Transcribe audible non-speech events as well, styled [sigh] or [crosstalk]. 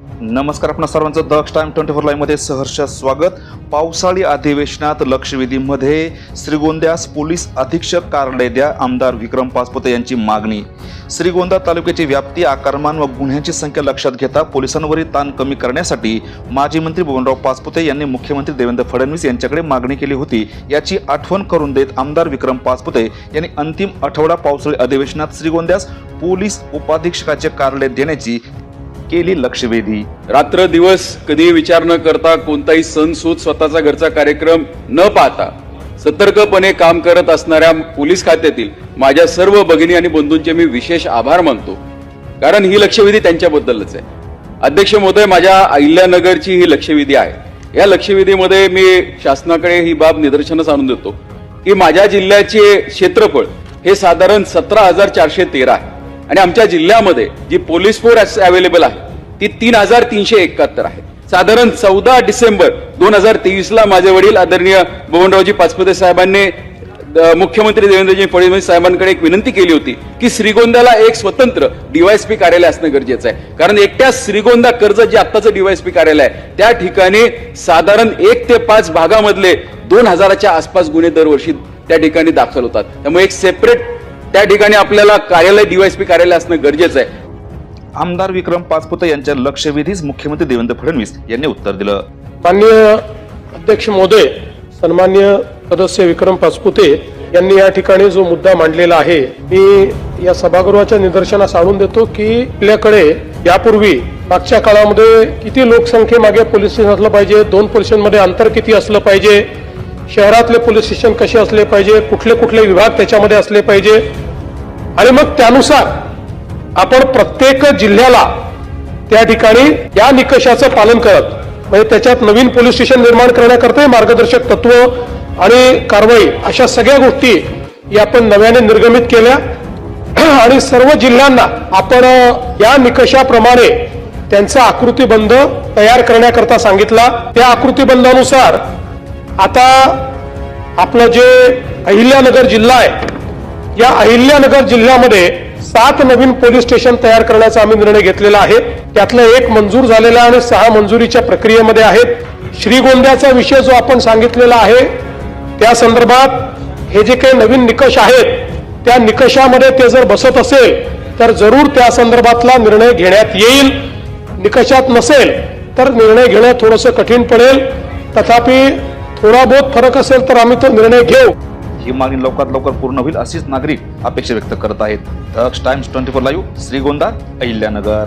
नमस्कार आपण सर्वांचं दक्ष टाइम ट्वेंटी फोर लाईव्हमध्ये सहर्ष स्वागत. पावसाळी अधिवेशनात लक्षवेधीमध्ये श्रीगोंद्यास पोलीस अधीक्षक कार्यालय द्या आमदार विक्रम पाचपुते यांची मागणी. श्रीगोंदा तालुक्याची व्याप्ती आकारमान व गुन्ह्यांची संख्या लक्षात घेता पोलिसांवरील ताण कमी करण्यासाठी माजी मंत्री बबनराव पाचपुते यांनी मुख्यमंत्री देवेंद्र फडणवीस यांच्याकडे मागणी केली होती. याची आठवण करून देत आमदार विक्रम पाचपुते यांनी अंतिम आठवडा पावसाळी अधिवेशनात श्रीगोंद्यास पोलीस उपाधीक्षकाचे कार्यालय देण्याची केली लक्षवेधी. रात्र दिवस कधीही विचार न करता कोणताही सण सूत स्वतःचा घरचा कार्यक्रम न पाहता सतर्कपणे काम करत असणाऱ्या पोलीस खात्यातील माझ्या सर्व भगिनी आणि बंधूंचे मी विशेष आभार मानतो. कारण ही लक्षवेधी त्यांच्याबद्दलच आहे. अध्यक्ष महोदय माझ्या अहिल्यानगरची ही लक्षवेधी आहे. या लक्षवेधीमध्ये मी शासनाकडे ही बाब निदर्शनास आणून देतो की माझ्या जिल्ह्याचे क्षेत्रफळ हे साधारण सतरा हजार चारशे तेरा आहे. आणि आमच्या जिल्ह्यामध्ये जी पोलीस फोर्स अवेलेबल आहे ती तीन हजार तीनशे एकाहत्तर आहे. साधारण चौदा डिसेंबर दोन हजार तेवीसला माझे वडील आदरणीय बबनरावजी पाचपुते साहेबांनी मुख्यमंत्री देवेंद्रजी फडणवीस साहेबांकडे एक विनंती केली होती की श्रीगोंद्याला एक स्वतंत्र डीवायएसपी कार्यालय असणं गरजेचं आहे. कारण एकट्या श्रीगोंदा कर्ज जे आत्ताचं डीवायएसपी कार्यालय आहे त्या ठिकाणी साधारण एक ते पाच भागामधले दोन हजाराच्या आसपास गुन्हे दरवर्षी त्या ठिकाणी दाखल होतात. त्यामुळे एक सेपरेट त्या ठिकाणी आपल्याला कार्यालय डीवायएसपी कार्यालय असणं गरजेचं आहे. आमदार विक्रम पाचपुते यांच्या लक्षवेधीस मुख्यमंत्री देवेंद्र फडणवीस यांनी उत्तर दिलं. माननीय अध्यक्ष महोदय सन्मान्य सदस्य विक्रम पाचपुते यांनी या ठिकाणी जो मुद्दा मांडलेला आहे मी या सभागृहाच्या निदर्शनास आणून देतो की आपल्याकडे यापूर्वी मागच्या काळामध्ये किती लोकसंख्येमागे पोलीस स्टेशन असलं पाहिजे दोन पोलिसांमध्ये अंतर किती असलं पाहिजे शहरातले पोलीस स्टेशन कसे असले पाहिजे कुठले कुठले विभाग त्याच्यामध्ये असले पाहिजे? आणि मग त्यानुसार आपण प्रत्येक जिल्ह्याला त्या ठिकाणी या निकषाचं पालन करत म्हणजे त्याच्यात नवीन पोलीस स्टेशन निर्माण करण्याकरता मार्गदर्शक तत्व आणि कारवाई अशा सगळ्या गोष्टी या आपण नव्याने निर्गमित केल्या. [clears throat] आणि सर्व जिल्ह्यांना आपण या निकषाप्रमाणे त्यांचा आकृतीबंध तयार करण्याकरता सांगितला. त्या आकृतीबंधानुसार आता आपलं जे अहिल्यानगर जिल्हा आहे या अहिल्यानगर जिल्ह्यामध्ये सात नवीन पोलीस स्टेशन तयार करण्याचा आम्ही निर्णय घेतलेला आहे. त्यातलं एक मंजूर झालेला आहे आणि सहा मंजुरीच्या प्रक्रियेमध्ये आहेत. श्रीगोंद्याचा विषय जो आपण सांगितलेला आहे त्या संदर्भात हे जे काही नवीन निकष आहेत त्या निकषामध्ये ते जर बसत असेल तर जरूर त्या संदर्भातला निर्णय घेण्यात येईल. निकषात नसेल तर निर्णय घेणं थोडंसं कठीण पडेल. तथापि थोडा बहुत फरक असेल तर आम्ही तो निर्णय घेऊ. ही मागणी लवकरात लवकर पूर्ण होईल अशीच नागरिक अपेक्षा व्यक्त करत आहेत. Times twenty four live Shrigonda Ahilyanagar.